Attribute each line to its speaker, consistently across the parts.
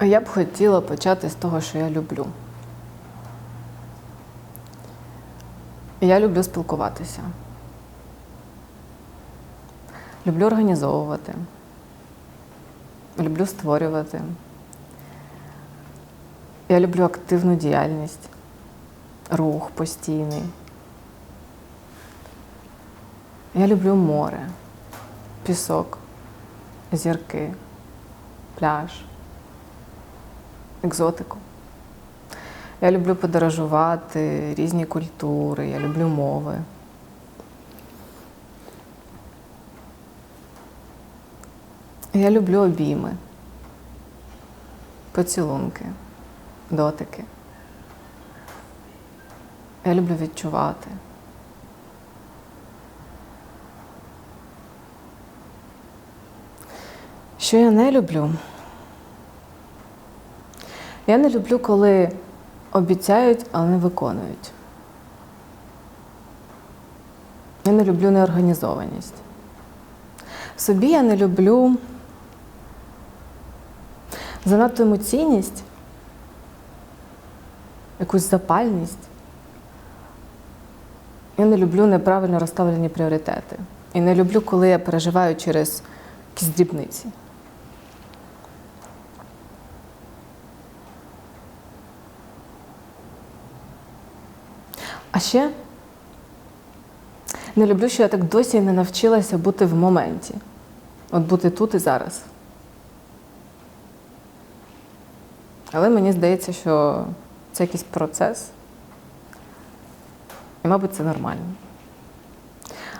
Speaker 1: Я б хотіла почати з того, що я люблю. Я люблю спілкуватися. Люблю організовувати. Люблю створювати. Я люблю активну діяльність, рух постійний. Я люблю море, пісок, зірки, пляж, екзотику. Я люблю подорожувати, різні культури, я люблю мови. Я люблю обійми, поцілунки, дотики. Я люблю відчувати. Що я не люблю? Я не люблю, коли обіцяють, але не виконують. Я не люблю неорганізованість. Собі я не люблю занадто емоційність, якусь запальність. Я не люблю неправильно розставлені пріоритети. І не люблю, коли я переживаю через якісь дрібниці. А ще не люблю, що я так досі не навчилася бути в моменті. От бути тут і зараз. Але мені здається, що це якийсь процес. І, мабуть, це нормально.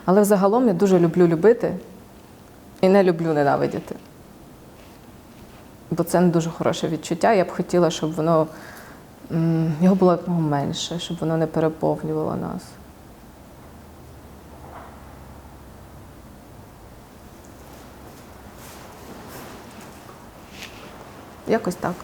Speaker 1: Але взагалом я дуже люблю любити і не люблю ненавидіти. Бо це не дуже хороше відчуття. Я б хотіла, щоб воно його було якомога менше, щоб воно не переповнювало нас. Якось так.